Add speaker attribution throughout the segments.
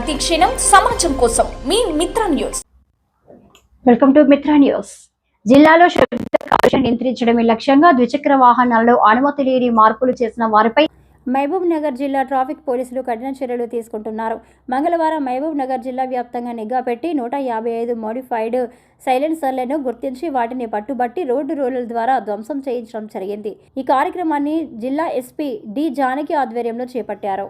Speaker 1: ప్రతి క్షణం సమాజం కోసం. మీ Mitra news.
Speaker 2: Welcome to Mitra news. జిల్లాలో శబ్ద కాలుష్యం నియంత్రించడమే లక్ష్యంగా ద్విచక్ర వాహనాల్లో అనుమతి లేని మార్పులు చేసిన వారిపై మహబూబ్ నగర్ జిల్లా ట్రాఫిక్ పోలీసులు కఠిన చర్యలు తీసుకుంటున్నారు. మంగళవారం మహబూబ్ నగర్ జిల్లా వ్యాప్తంగా నిఘా పెట్టి నూట యాభై ఐదు మోడిఫైడ్ సైలెన్సర్లను గుర్తించి వాటిని పట్టుబట్టి రోడ్డు రోలర్ ద్వారా ధ్వంసం చేయించడం జరిగింది. ఈ కార్యక్రమాన్ని జిల్లా ఎస్పీ డి జానకి ఆధ్వర్యంలో చేపట్టారు.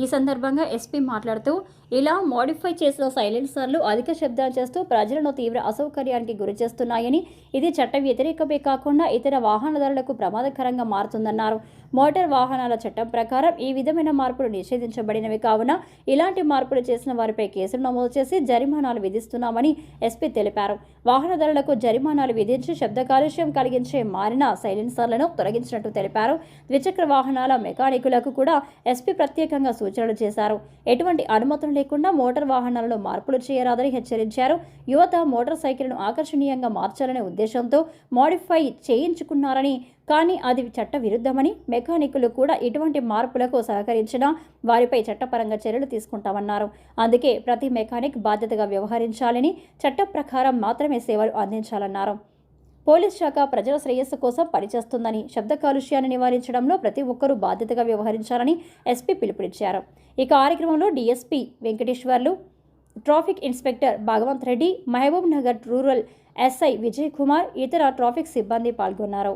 Speaker 2: ఈ సందర్భంగా ఎస్పీ మాట్లాడుతూ ఇలా మోడిఫై చేసిన సైలెన్సర్లు అధిక శబ్దాలు చేస్తూ ప్రజలను తీవ్ర అసౌకర్యానికి గురి చేస్తున్నాయని ఇది చట్ట వ్యతిరేకమే కాకుండా ఇతర వాహనదారులకు ప్రమాదకరంగా మారుతుందన్నారు. మోటార్ వాహనాల చట్టం ప్రకారం ఈ విధమైన మార్పులు నిషేధించబడినవి కావున ఇలాంటి మార్పులు చేసిన వారిపై కేసులు నమోదు చేసి జరిమానాలు విధిస్తున్నామని ఎస్పీ తెలిపారు. వాహనదారులకు జరిమానాలు విధించి శబ్ద కాలుష్యం కలిగించే మారిన సైలెన్సర్లను తొలగించినట్టు తెలిపారు. ద్విచక్ర వాహనాల మెకానికులకు కూడా ఎస్పీ ప్రత్యేకంగా సూచనలు చేశారు. ఎటువంటి అనుమతులు లేకుండా మోటార్ వాహనాలలో మార్పులు చేయరాదని హెచ్చరించారు. యువత మోటార్ సైకిల్ను ఆకర్షణీయంగా మార్చాలనే ఉద్దేశంతో మోడిఫై చేయించుకున్నారని కానీ అది చట్ట విరుద్ధమని మెకానికులు కూడా ఇటువంటి మార్పులకు సహకరించినా వారిపై చట్టపరంగా చర్యలు తీసుకుంటామన్నారు. అందుకే ప్రతి మెకానిక్ బాధ్యతగా వ్యవహరించాలని చట్ట ప్రకారం మాత్రమే సేవలు అందించాలన్నారు. పోలీస్ శాఖ ప్రజల శ్రేయస్సు కోసం పనిచేస్తుందని శబ్ద కాలుష్యాన్ని నివారించడంలో ప్రతి ఒక్కరూ బాధ్యతగా వ్యవహరించాలని ఎస్పీ పిలుపునిచ్చారు. ఈ కార్యక్రమంలో DSP Venkateswarlu traffic inspector Bhagwant Reddy Mahabub Nagar rural SI Vijay Kumar ఇతర ట్రాఫిక్ సిబ్బంది పాల్గొన్నారు.